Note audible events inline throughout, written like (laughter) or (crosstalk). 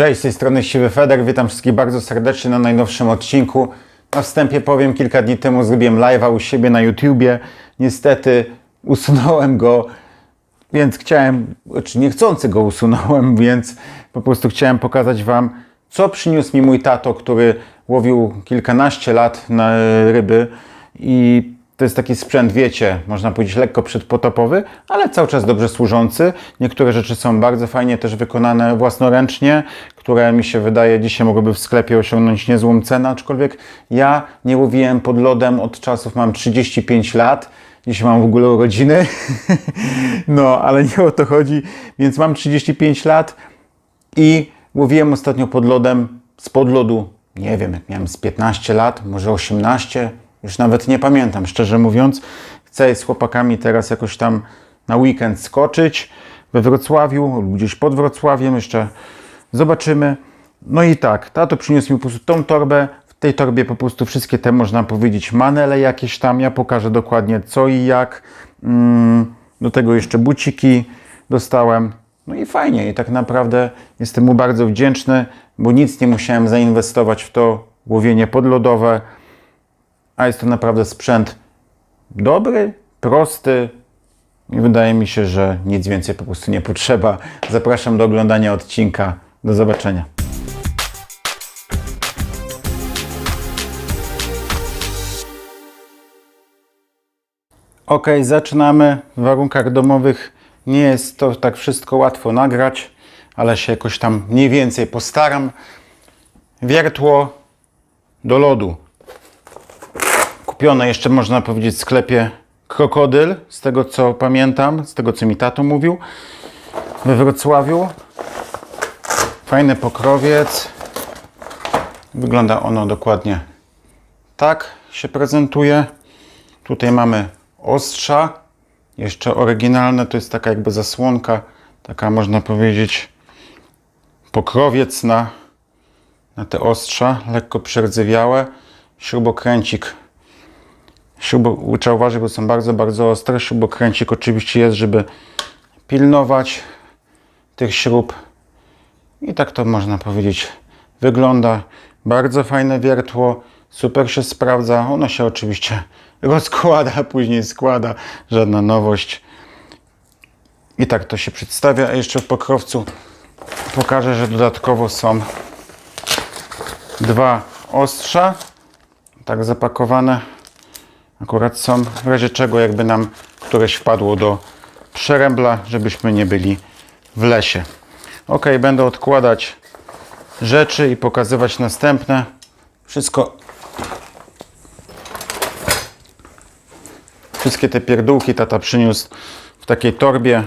Cześć, z tej strony Siwy Feder, witam wszystkich bardzo serdecznie na najnowszym odcinku. Na wstępie powiem, kilka dni temu zrobiłem live'a u siebie na YouTubie. Niestety usunąłem go, więc chciałem, czy niechcący go usunąłem, (laughs) więc po prostu chciałem pokazać Wam, co przyniósł mi mój tato, który łowił kilkanaście lat na ryby i to jest taki sprzęt, wiecie, można powiedzieć lekko przedpotopowy, ale cały czas dobrze służący. Niektóre rzeczy są bardzo fajnie też wykonane własnoręcznie, które mi się wydaje dzisiaj mogłyby w sklepie osiągnąć niezłą cenę, aczkolwiek ja nie łowiłem pod lodem od czasów, mam 35 lat. Dzisiaj mam w ogóle urodziny, (laughs) no ale nie o to chodzi, więc mam 35 lat i łowiłem ostatnio pod lodem, spod lodu, nie wiem, jak miałem z 15 lat, może 18, już nawet nie pamiętam, szczerze mówiąc. Chcę z chłopakami teraz jakoś tam na weekend skoczyć we Wrocławiu lub gdzieś pod Wrocławiem, jeszcze zobaczymy. No i tak, tato przyniósł mi po prostu tą torbę. W tej torbie po prostu wszystkie te, można powiedzieć, manele jakieś tam. Ja pokażę dokładnie co i jak. Mm, Do tego jeszcze buciki dostałem. No i fajnie, i tak naprawdę jestem mu bardzo wdzięczny, bo nic nie musiałem zainwestować w to łowienie podlodowe, a jest to naprawdę sprzęt dobry, prosty i wydaje mi się, że nic więcej po prostu nie potrzeba. Zapraszam do oglądania odcinka. Do zobaczenia. Ok, zaczynamy. W warunkach domowych nie jest to tak wszystko łatwo nagrać, ale się jakoś tam mniej więcej postaram. Wiertło do lodu. Kupione jeszcze można powiedzieć w sklepie Krokodyl, z tego co pamiętam, z tego co mi tato mówił, we Wrocławiu. Fajny pokrowiec. Wygląda ono dokładnie tak się prezentuje. Tutaj mamy ostrza. Jeszcze oryginalne to jest taka jakby zasłonka, taka można powiedzieć pokrowiec na, na te ostrza, lekko przerdzewiałe. Śrubokręcik. Śrubo, trzeba uważać, bo są bardzo, bardzo ostre. Śrubokręcik oczywiście jest, żeby pilnować tych śrub. I tak to można powiedzieć wygląda. Bardzo fajne wiertło, super się sprawdza. Ono się oczywiście rozkłada, (laughs) później składa. Żadna nowość. I tak to się przedstawia. A jeszcze w pokrowcu pokażę, że dodatkowo są dwa ostrza. Tak zapakowane. Akurat są w razie czego jakby nam któreś wpadło do przerębla, żebyśmy nie byli w lesie. Ok, będę odkładać rzeczy i pokazywać następne. Wszystko. Wszystkie te pierdółki tata przyniósł w takiej torbie.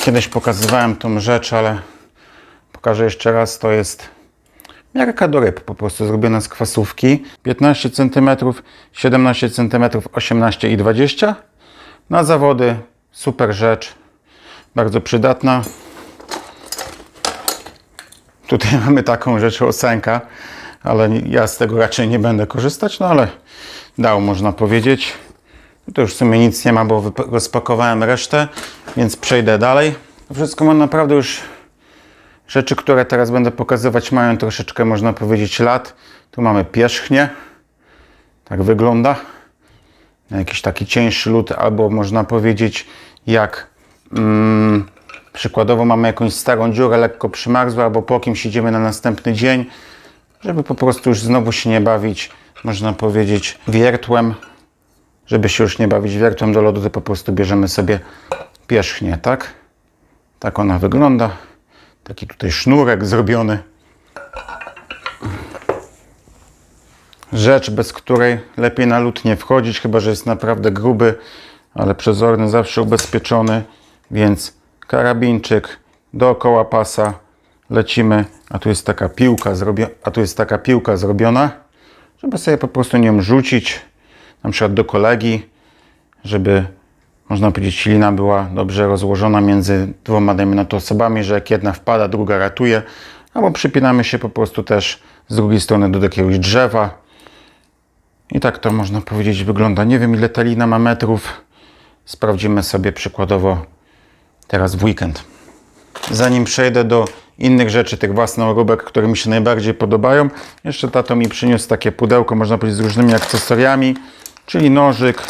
Kiedyś pokazywałem tą rzecz, ale pokażę jeszcze raz. To jest miarka do ryb, po prostu zrobiona z kwasówki. 15 cm, 17 cm, 18 i 20 na zawody. Super rzecz bardzo przydatna. Tutaj (laughs) mamy taką rzecz osenka, ale ja z tego raczej nie będę korzystać, no ale dał można powiedzieć. To już w sumie nic nie ma, bo rozpakowałem resztę, więc przejdę dalej. Wszystko ma naprawdę już rzeczy, które teraz będę pokazywać, mają troszeczkę, można powiedzieć, lat. Tu mamy pierzchnię. Tak wygląda. Jakiś taki cieńszy lód, albo można powiedzieć, jak mm, przykładowo mamy jakąś starą dziurę, lekko przymarzłą, albo po kimś idziemy na następny dzień, żeby po prostu już znowu się nie bawić, można powiedzieć, wiertłem. Żeby się już nie bawić wiertłem do lodu, to po prostu bierzemy sobie pierzchnię, tak? Tak ona wygląda. Taki tutaj sznurek zrobiony. Rzecz, bez której lepiej na lód nie wchodzić, chyba że jest naprawdę gruby, ale przezorny, zawsze ubezpieczony. Więc karabinczyk dookoła pasa lecimy, a tu jest taka piłka, zrobio- a tu jest taka piłka zrobiona, żeby sobie po prostu nią rzucić, na przykład do kolegi, żeby można powiedzieć, lina była dobrze rozłożona między dwoma, dajmy na to, osobami, że jak jedna wpada, druga ratuje, albo przypinamy się po prostu też z drugiej strony do jakiegoś drzewa. I tak to można powiedzieć wygląda. Nie wiem ile ta lina ma metrów. Sprawdzimy sobie przykładowo teraz w weekend. zanim przejdę do innych rzeczy, tych własnoróbek, które mi się najbardziej podobają, jeszcze tato mi przyniósł takie pudełko, można powiedzieć, z różnymi akcesoriami, czyli nożyk,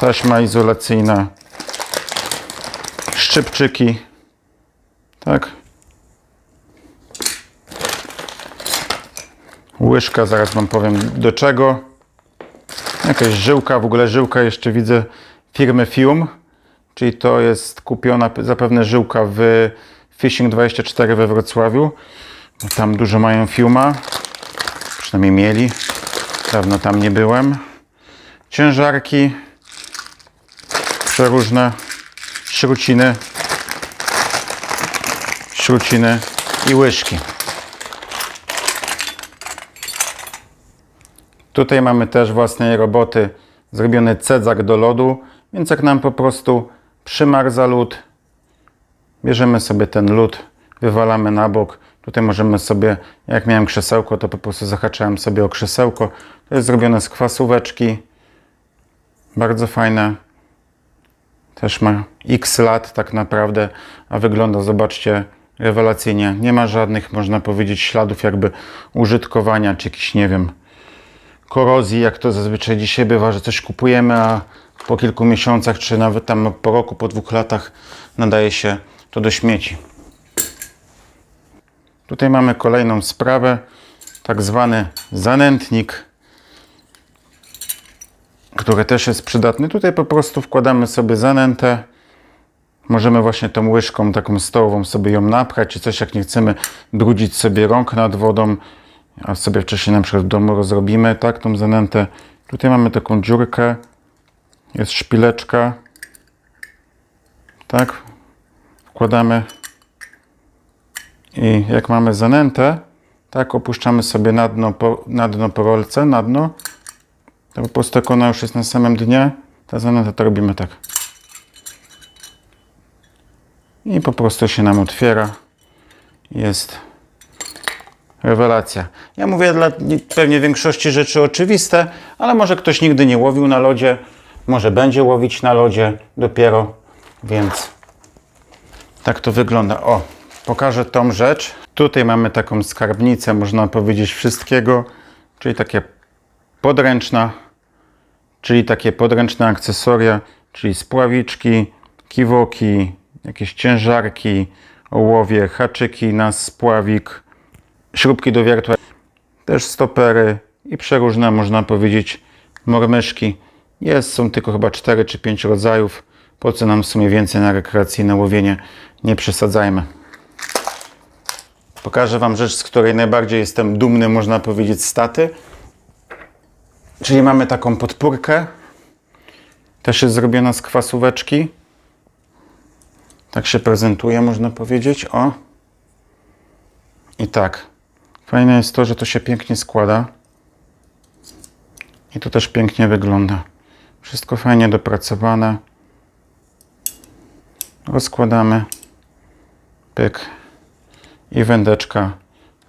taśma izolacyjna, szczypczyki, tak, łyżka, zaraz Wam powiem do czego, jakaś żyłka, w ogóle żyłka jeszcze widzę firmy Fium, czyli to jest kupiona zapewne żyłka w Fishing 24 we Wrocławiu, tam dużo mają Fiuma, przynajmniej mieli, dawno tam nie byłem, ciężarki, przeróżne śruciny, śruciny i łyżki. Tutaj mamy też własnej roboty zrobiony cedzak do lodu, więc jak nam po prostu przymarza lód, bierzemy sobie ten lód, wywalamy na bok. Tutaj możemy sobie, jak miałem krzesełko, to po prostu zahaczałem sobie o krzesełko. To jest zrobione z kwasóweczki. Bardzo fajne. Też ma x lat tak naprawdę, a wygląda, zobaczcie, rewelacyjnie. Nie ma żadnych, można powiedzieć, śladów jakby użytkowania, czy jakiś, nie wiem, korozji, jak to zazwyczaj dzisiaj bywa, że coś kupujemy, a po kilku miesiącach, czy nawet tam po roku, po dwóch latach nadaje się to do śmieci. Tutaj mamy kolejną sprawę, tak zwany zanętnik, który też jest przydatny. Tutaj po prostu wkładamy sobie zanętę. Możemy właśnie tą łyżką taką stołową sobie ją napchać, czy coś jak nie chcemy brudzić sobie rąk nad wodą, a sobie wcześniej na przykład w domu rozrobimy, tak, tą zanętę. Tutaj mamy taką dziurkę, jest szpileczka, tak, wkładamy i jak mamy zanętę, tak, opuszczamy sobie na dno, po, na dno po rolce, na dno, to po prostu ona już jest na samym dnie, ta zanęta to robimy tak. I po prostu się nam otwiera, jest Rewelacja. Ja mówię dla pewnie większości rzeczy oczywiste, ale może ktoś nigdy nie łowił na lodzie, może będzie łowić na lodzie dopiero, więc tak to wygląda. O, pokażę tą rzecz. Tutaj mamy taką skarbnicę, można powiedzieć, wszystkiego, czyli takie podręczna, czyli takie podręczne akcesoria, czyli spławiczki, kiwoki, jakieś ciężarki, ołowie, haczyki na spławik, śrubki do wiertła, też stopery i przeróżne, można powiedzieć, mormyszki. Jest, są tylko chyba 4 czy 5 rodzajów. Po co nam w sumie więcej na rekreacyjne łowienie? Nie przesadzajmy. Pokażę Wam rzecz, z której najbardziej jestem dumny, można powiedzieć, staty. Czyli mamy taką podpórkę. Też jest zrobiona z kwasóweczki. Tak się prezentuje, można powiedzieć. O. I tak. Fajne jest to, że to się pięknie składa. I to też pięknie wygląda. Wszystko fajnie dopracowane. Rozkładamy. Pyk. I wędeczka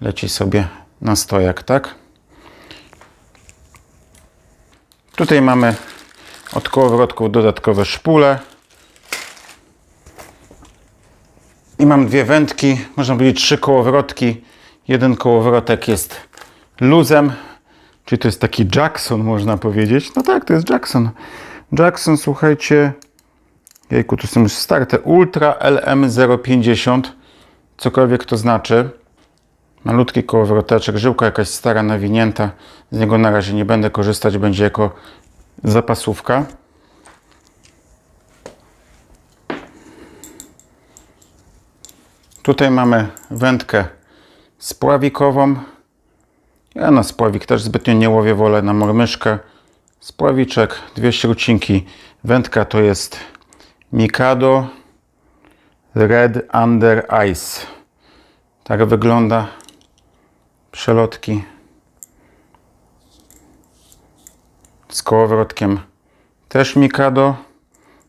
leci sobie na stojak, tak? Tutaj mamy od kołowrotków dodatkowe szpule. I mam dwie wędki, można powiedzieć trzy kołowrotki Jeden kołowrotek jest luzem, czyli to jest taki Jackson, można powiedzieć. No tak, to jest Jackson. Jackson, słuchajcie, jejku, tu są już starte, Ultra LM050, cokolwiek to znaczy. Malutki kołowroteczek, żyłka jakaś stara, nawinięta. Z niego na razie nie będę korzystać, będzie jako zapasówka. Tutaj mamy wędkę spławikową. Ja na spławik też zbytnio nie łowię, wolę na mormyszkę. Spławiczek, dwie śrucinki. Wędka to jest Mikado Red Under Ice. Tak wygląda przelotki z kołowrotkiem też Mikado.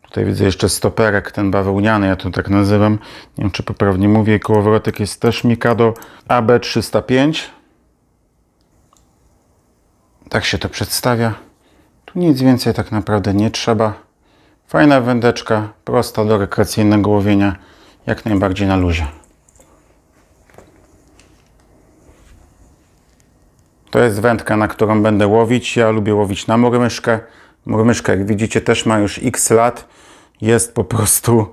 Tutaj widzę jeszcze stoperek, ten bawełniany, ja to tak nazywam. Nie wiem, czy poprawnie mówię. Kołowrotek jest też Mikado AB305. Tak się to przedstawia. Tu nic więcej tak naprawdę nie trzeba. Fajna wędeczka, prosta do rekreacyjnego łowienia. jak najbardziej na luzie. To jest wędka, na którą będę łowić. Ja lubię łowić na murmyszkę. Murmyszka, jak widzicie, też ma już x lat. Jest po prostu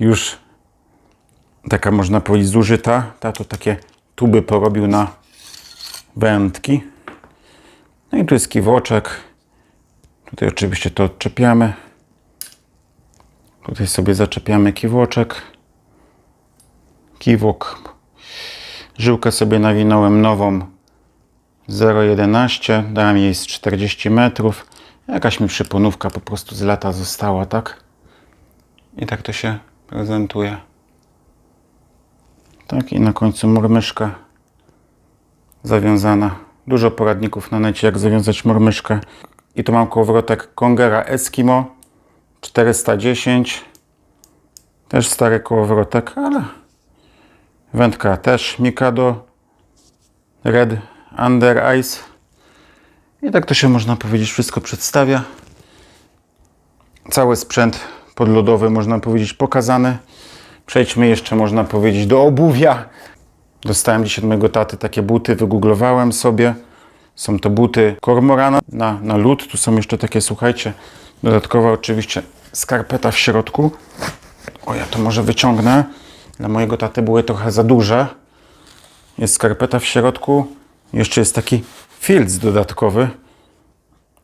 już taka, można powiedzieć, zużyta. Tato takie tuby porobił na wędki. No i tu jest kiwoczek. Tutaj oczywiście to odczepiamy. Tutaj sobie zaczepiamy kiwoczek. Kiwok. Żyłkę sobie nawinąłem nową 0,11. Dałem jej z 40 metrów. Jakaś mi przyponówka po prostu z lata została, tak? I tak to się prezentuje. Tak, i na końcu murmyszka zawiązana. Dużo poradników na necie, jak zawiązać murmyszkę. I tu mam kołowrotek Kongera Eskimo 410. Też stary kołowrotek, ale wędka też Mikado Red Under Ice. I tak to się można powiedzieć wszystko przedstawia. Cały sprzęt podlodowy można powiedzieć pokazany. Przejdźmy jeszcze można powiedzieć do obuwia. Dostałem dziś od mojego taty takie buty, wygooglowałem sobie. Są to buty Kormorana na, na lód. Tu są jeszcze takie, słuchajcie, dodatkowa oczywiście skarpeta w środku. O, ja to może wyciągnę. Dla mojego taty były trochę za duże. Jest skarpeta w środku. Jeszcze jest taki filc dodatkowy.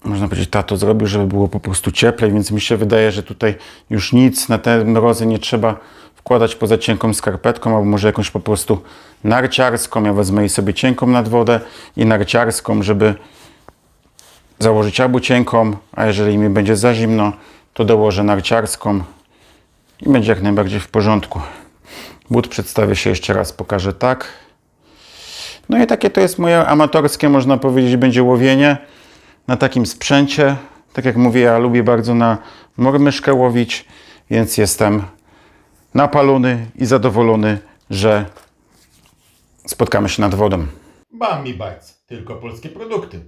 Można powiedzieć, tato zrobił, żeby było po prostu cieplej, więc mi się wydaje, że tutaj już nic na te mrozy nie trzeba wkładać poza cienką skarpetką, albo może jakąś po prostu narciarską. Ja wezmę jej sobie cienką nad wodę i narciarską, żeby założyć albo cienką, a jeżeli mi będzie za zimno, to dołożę narciarską i będzie jak najbardziej w porządku. But przedstawię się jeszcze raz, pokażę tak. No i takie to jest moje amatorskie, można powiedzieć, będzie łowienie na takim sprzęcie. Tak jak mówię, ja lubię bardzo na mormyszkę łowić, więc jestem napalony i zadowolony, że spotkamy się nad wodą. Bambi Bites. Tylko polskie produkty.